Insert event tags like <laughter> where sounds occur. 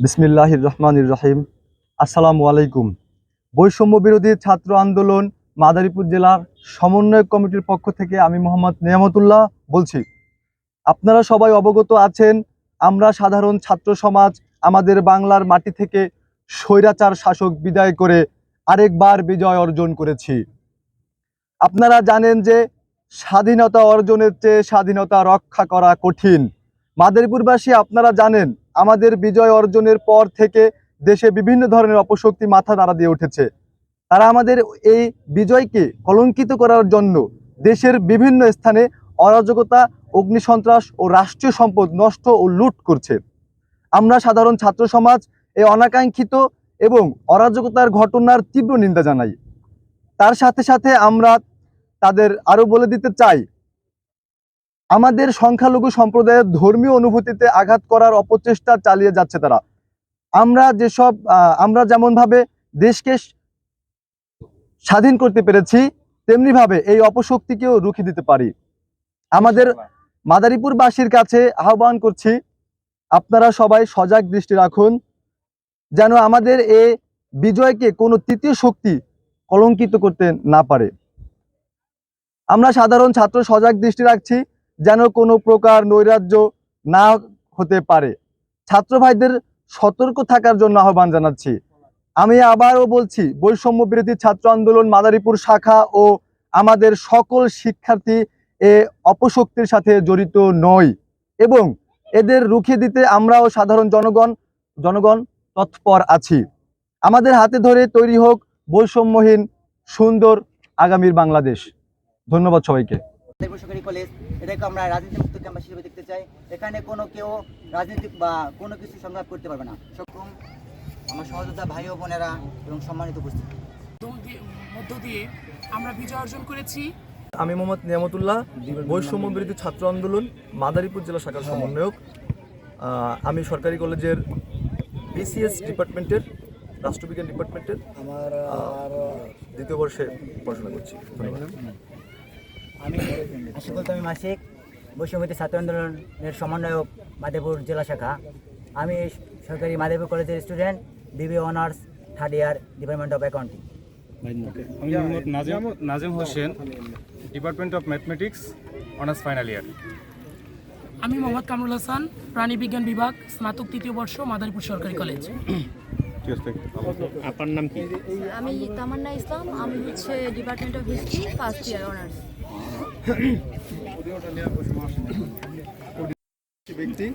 বিসমিল্লাহ রহমান রহিম। আসসালামু আলাইকুম বৈষম্য বিরোধী ছাত্র আন্দোলন মাদারীপুর জেলার সমন্বয় কমিটির পক্ষ থেকে আমি মোহাম্মদ নিয়ামতুল্লাহ বলছি। আপনারা সবাই অবগত আছেন, আমরা সাধারণ ছাত্র সমাজ আমাদের বাংলার মাটি থেকে স্বৈরাচার শাসক বিদায় করে আরেকবার বিজয় অর্জন করেছি। আপনারা জানেন যে স্বাধীনতা অর্জনের চেয়ে স্বাধীনতা রক্ষা করা কঠিন। মাদারীপুরবাসী, আপনারা জানেন আমাদের বিজয় অর্জনের পর থেকে দেশে বিভিন্ন ধরনের অপশক্তি মাথা নাড়া দিয়ে উঠেছে। তারা আমাদের এই বিজয়কে কলঙ্কিত করার জন্য দেশের বিভিন্ন স্থানে অরাজকতা, অগ্নিসন্ত্রাস ও রাষ্ট্রীয় সম্পদ নষ্ট ও লুট করছে। আমরা সাধারণ ছাত্র সমাজ এই অনাকাঙ্ক্ষিত এবং অরাজকতার ঘটনার তীব্র নিন্দা জানাই। তার সাথে সাথে আমরা তাদের আরও বলে দিতে চাই আমাদের সংখ্যালঘু সম্প্রদায়ের ধর্মীয় অনুভূতিতে আঘাত করার অপচেষ্টা চালিয়ে যাচ্ছে তারা। আমরা যেসব আমরা যেমন ভাবে দেশকে স্বাধীন করতে পেরেছি তেমনি ভাবে এই অপশক্তিকেও রুখে দিতে পারি। আমাদের মাদারীপুরবাসীর কাছে আহ্বান করছি, আপনারা সবাই সজাগ দৃষ্টি রাখুন, যেন আমাদের এ বিজয়কে কোনো তৃতীয় শক্তি কলঙ্কিত করতে না পারে। আমরা সাধারণ ছাত্র সজাগ দৃষ্টি রাখছি যেন কোনো প্রকার নৈরাজ্য না হতে পারে। ছাত্র ভাইদের সতর্ক থাকার জন্য আহ্বান জানাচ্ছি। আমি আবারও বলছি, বৈষম্য বিরোধী ছাত্র আন্দোলন মাদারীপুর শাখা ও আমাদের সকল শিক্ষার্থী এ অপশক্তির সাথে জড়িত নয় এবং এদের রুখে দিতে আমরাও সাধারণ জনগণ জনগণ তৎপর আছি। আমাদের হাতে ধরে তৈরি হোক বৈষম্যহীন, সুন্দর আগামীর বাংলাদেশ। ধন্যবাদ সবাইকে। সরকারি কলেজ এটাকে আমরা রাজনীতিমুক্ত ক্যাম্পাস হিসেবে দেখতে চাই। এখানে কোনো কেউ রাজনীতি বা কোনো কিছু সংঘাত করতে পারবে না। সক্ষম আমার সহযোদ্ধা ভাই ও বোনেরা এবং সম্মানিত উপস্থিতি। মধ্য দিয়ে আমরা বিজয় অর্জন করেছি। আমি মোহাম্মদ নিয়ামতুল্লাহ বৈষম্য বিরোধী ছাত্র আন্দোলন মাদারীপুর জেলা শাখার সমন্বয়ক। আমি সরকারি কলেজের বিসিএস ডিপার্টমেন্টের রাষ্ট্রবিজ্ঞান ডিপার্টমেন্টের আমার দ্বিতীয় বর্ষে পড়াশোনা করছি। ধন্যবাদ। আমি আশিকুল তামি মাসিক বৈষম্যতি ছাত্র আন্দোলনের সমন্বয়ক মাদারীপুর জেলা শাখা। আমি সরকারি মাদারীপুর কলেজের student BB honours third year department of accounting. আমি Mohammad Nazim Nazim Hossain department of mathematics honours final year. আমি মোহাম্মদ কামরুল হাসান প্রাণীবিজ্ঞান বিভাগ স্নাতক তৃতীয় বর্ষ মাদারীপুর সরকারি কলেজ। আপনার নাম কি? আমি তামান্না ইসলাম আমি হচ্ছে department of history first year honours. <coughs> ব্যক্তি